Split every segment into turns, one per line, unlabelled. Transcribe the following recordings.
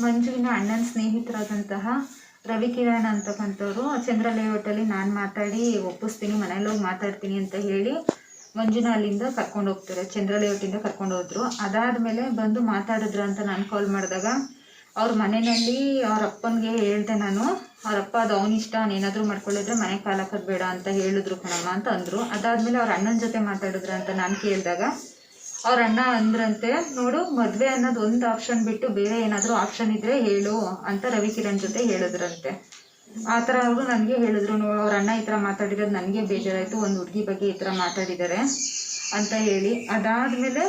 ಮಂಜುವಿನ ಅಣ್ಣನ ಸ್ನೇಹಿತರಾದಂತಹ ರವಿ ಕಿರಣ್ ಅಂತಕ್ಕಂಥವ್ರು ಚಂದ್ರ ಲೇಔಟಲ್ಲಿ ನಾನು ಮಾತಾಡಿ ಒಪ್ಪಿಸ್ತೀನಿ, ಮನೇಲಿ ಹೋಗಿ ಮಾತಾಡ್ತೀನಿ ಅಂತ ಹೇಳಿ ಮಂಜುನ ಅಲ್ಲಿಂದ ಕರ್ಕೊಂಡು ಹೋಗ್ತಾರೆ. ಚಂದ್ರ ಲೇಔಟಿಂದ ಕರ್ಕೊಂಡು ಹೋದ್ರು. ಅದಾದಮೇಲೆ ಬಂದು ಮಾತಾಡಿದ್ರು ಅಂತ ನಾನು ಕಾಲ್ ಮಾಡಿದಾಗ, ಅವ್ರ ಮನೆಯಲ್ಲಿ ಅವ್ರ ಅಪ್ಪನಿಗೆ ಹೇಳಿದೆ ನಾನು, ಅವ್ರ ಅಪ್ಪ ಅದು ಅವನಿಷ್ಟ ಏನಾದರೂ ಮಾಡ್ಕೊಳ್ಳಿದ್ರೆ ಮನೆ ಕಾಲಕ್ಕೆ ಬೇಡ ಅಂತ ಹೇಳಿದ್ರು ಕಣಮ್ಮ ಅಂತ ಅಂದರು. ಅದಾದಮೇಲೆ ಅವ್ರ ಅಣ್ಣನ ಜೊತೆ ಮಾತಾಡಿದ್ರು ಅಂತ ನಾನು ಕೇಳಿದಾಗ ಅವ್ರ ಅಣ್ಣ ಅಂದ್ರಂತೆ, ನೋಡು, ಮದ್ವೆ ಅನ್ನೋದು ಒಂದು ಆಪ್ಷನ್ ಬಿಟ್ಟು ಬೇರೆ ಏನಾದರೂ ಆಪ್ಷನ್ ಇದ್ರೆ ಹೇಳು ಅಂತ ರವಿ ಕಿರಣ್ ಜೊತೆ ಹೇಳಿದ್ರಂತೆ. ಆ ಥರ ಅವರು ನನಗೆ ಹೇಳಿದ್ರು. ನೋಡು, ಅವ್ರ ಅಣ್ಣ ಈ ಥರ ಮಾತಾಡಿರೋದು ನನಗೆ ಬೇಜಾರಾಯಿತು. ಒಂದು ಹುಡುಗಿ ಬಗ್ಗೆ ಈ ಥರ ಮಾತಾಡಿದ್ದಾರೆ ಅಂತ ಹೇಳಿ. ಅದಾದಮೇಲೆ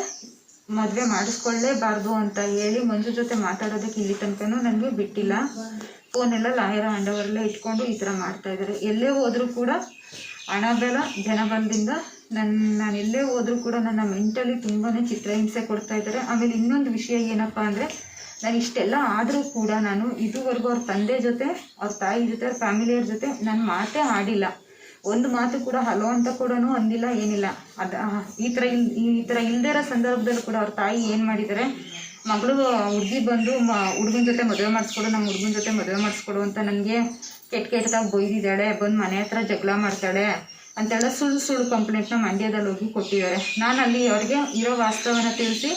ಮದುವೆ ಮಾಡಿಸ್ಕೊಳ್ಳೇಬಾರ್ದು ಅಂತ ಹೇಳಿ ಮಂಜು ಜೊತೆ ಮಾತಾಡೋದಕ್ಕೆ ಇಲ್ಲಿ ತನಕನೂ ನನಗೆ ಬಿಟ್ಟಿಲ್ಲ. ಫೋನೆಲ್ಲ ಲಾಯರ್ ಅಂಡವರೆಲ್ಲ ಇಟ್ಕೊಂಡು ಈ ಥರ ಮಾಡ್ತಾ ಇದ್ದಾರೆ ಎಲ್ಲೇ ಹೋದರೂ ಕೂಡ ಹಣ ಬೆಲ ಜನಬಲದಿಂದ ನನ್ನ ನಾನು ಎಲ್ಲೇ ಹೋದರೂ ಕೂಡ ನನ್ನ ಮೆಂಟಲಿ ತುಂಬಾ ಚಿತ್ರಹಿಂಸೆ ಕೊಡ್ತಾ ಇದ್ದಾರೆ. ಆಮೇಲೆ ಇನ್ನೊಂದು ವಿಷಯ ಏನಪ್ಪ ಅಂದರೆ, ನಾನು ಇಷ್ಟೆಲ್ಲ ಆದರೂ ಕೂಡ ನಾನು ಇದುವರೆಗೂ ಅವ್ರ ತಂದೆ ಜೊತೆ, ಅವ್ರ ತಾಯಿ ಜೊತೆ, ಅವ್ರ ಫ್ಯಾಮಿಲಿಯವ್ರ ಜೊತೆ ನಾನು ಮಾತೇ ಆಡಿಲ್ಲ. ಒಂದು ಮಾತು ಕೂಡ ಹಲೋ ಅಂತ ಕೂಡ ಅಂದಿಲ್ಲ, ಏನಿಲ್ಲ. ಅದು ಈ ಥರ ಇಲ್, ಈ ಥರ ಇಲ್ಲದೇ ಇರೋ ಸಂದರ್ಭದಲ್ಲೂ ಕೂಡ ಅವ್ರ ತಾಯಿ ಏನು ಮಾಡಿದ್ದಾರೆ ಮಗಳು ಹುಡುಗಿ ಬಂದು ಮ, ಹುಡುಗನ ಜೊತೆ ಮದುವೆ ಮಾಡಿಸ್ಕೊಡು ನಮ್ಮ ಹುಡುಗನ ಜೊತೆ ಮದುವೆ ಮಾಡಿಸ್ಕೊಡು ಅಂತ ನನಗೆ ಕೆಟ್ಟ ಕೆಟ್ಟದಾಗಿ ಬೈದಿದ್ದಾಳೆ, ಬಂದು ಮನೆ ಹತ್ರ ಜಗಳ ಮಾಡ್ತಾಳೆ. ಅಂತೆಲ್ಲ ಸುಳ್ಳು ಸುಳ್ಳು ಕಂಪ್ಲೇಂಟ್ನ ಮಂಡ್ಯದಲ್ಲಿ ಹೋಗಿ ಕೊಟ್ಟಿದ್ದಾರೆ. ನಾನು ಅಲ್ಲಿ ಅವ್ರಿಗೆ ಇರೋ ವಾಸ್ತವನ ತಿಳಿಸಿ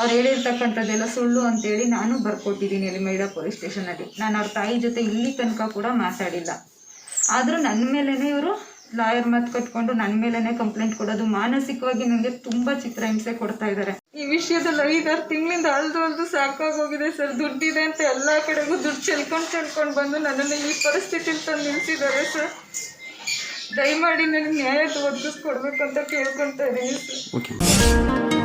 ಅವ್ರು ಹೇಳಿರ್ತಕ್ಕಂಥದ್ದೆಲ್ಲ ಸುಳ್ಳು ಅಂತೇಳಿ ನಾನು ಬರ್ಕೊಟ್ಟಿದ್ದೀನಿ ಅಲ್ಲಿ ಮೈಡಾ ಪೊಲೀಸ್ ಸ್ಟೇಷನಲ್ಲಿ ನಾನು ಅವ್ರ ತಾಯಿ ಜೊತೆ ಇಲ್ಲಿ ತನಕ ಕೂಡ ಮಾತಾಡಿಲ್ಲ. ಆದರೂ ನನ್ನ ಮೇಲೇ ಇವರು ಲಾಯರ್ ಮಾತು ಕಟ್ಕೊಂಡು ನನ್ನ ಮೇಲೇ ಕಂಪ್ಲೇಂಟ್ ಕೊಡೋದು ಮಾನಸಿಕವಾಗಿ ನನಗೆ ತುಂಬ ಚಿತ್ರಹಿಂಸೆ ಕೊಡ್ತಾ ಇದ್ದಾರೆ. ಈ ವಿಷಯದಲ್ಲಿ ಐದಾರು ತಿಂಗಳಿಂದ ಅಳ್ದು ಅಳ್ದು ಸಾಕಾಗೋಗಿದೆ ಸರ್. ದುಡ್ಡಿದೆ ಅಂತ ಎಲ್ಲ ಕಡೆಗೂ ದುಡ್ಡು ಚೆಲ್ಕೊಂಡು ಚೆಲ್ಕೊಂಡು ಬಂದು ನನ್ನನ್ನು ಈ ಪರಿಸ್ಥಿತಿ ತಂದು ನಿಲ್ಲಿಸಿದ್ದಾರೆ ಸರ್. ದಯಮಾಡಿ ನನಗೆ ನ್ಯಾಯ ಒದಗಿಸ್ಕೊಡ್ಬೇಕು ಅಂತ ಕೇಳ್ಕೊತಾ ಇದ್ದೀನಿ.
ಓಕೆ